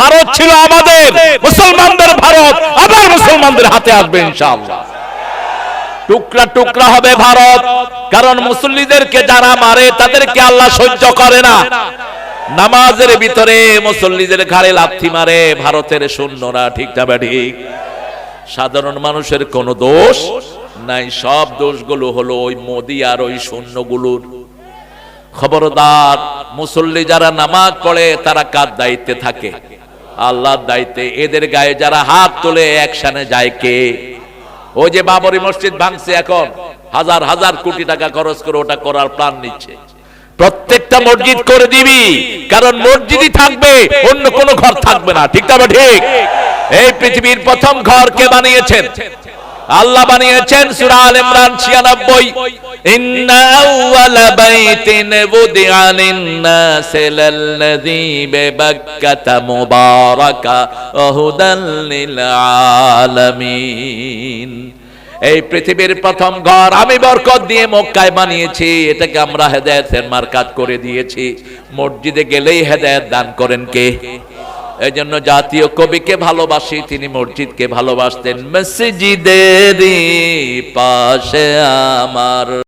ভারত ছিল আমাদের, মুসলমানদের ভারত, আবার মুসলমানদের হাতে আসবে ইনশাআল্লাহ। টুকরা টুকরা হবে ভারত, কারণ মুসল্লিদেরকে যারা মারে, তাদেরকে আল্লাহ সহ্য করে না। নামাজের ভিতরে মুসল্লিদের ঘাড়ে লাথি মারে, ভারতের সৈন্যরা, ঠিক যাবে ঠিক? সাধারণ মানুষের কোনো দোষ নাই, সব দোষগুলো হলো ওই মোদি আর ওই সৈন্যগুলোর। খবরদার মুসল্লি যারা নামাজ পড়ে, তারা কার দায়িত্বে থাকে? আল্লাহর দায়িত্বে। এদের গায়ে যারা হাত তোলে, একসানে যায় কে? ওই যে বাবরি মসজিদ ভাঙছে এখন, হাজার হাজার কোটি টাকা খরচ করে ওটা করার প্ল্যান নিচ্ছে। প্রত্যেকটা মসজিদ করে দিবি, কারণ মসজিদই থাকবে, অন্য কোনো ঘর থাকবে না। ঠিক তবে ঠিক? এই পৃথিবীর প্রথম ঘর কে বানিয়েছেন? আল্লাহ বানিয়েছেন সূরা আল ইমরান 96 ইন্না আউওয়ালা বাইতিন বুদিআ লিন-নাস লাল্লাযী বিবাক্কাতা মুবারাকা হুদাল লিল আলামিন এই পৃথিবীর প্রথম ঘর আমি বরকত দিয়ে মক্কায় বানিয়েছি, এটাকে আমরা হেদায়েতের মার্কাত করে দিয়েছি। মসজিদে গেলেই হেদায়েত দান করেন কে? এই জন্য জাতীয় কবিকে ভালোবাসি তিনি মসজিদকে ভালোবাসতেন। মসজিদেরই পাশে আমার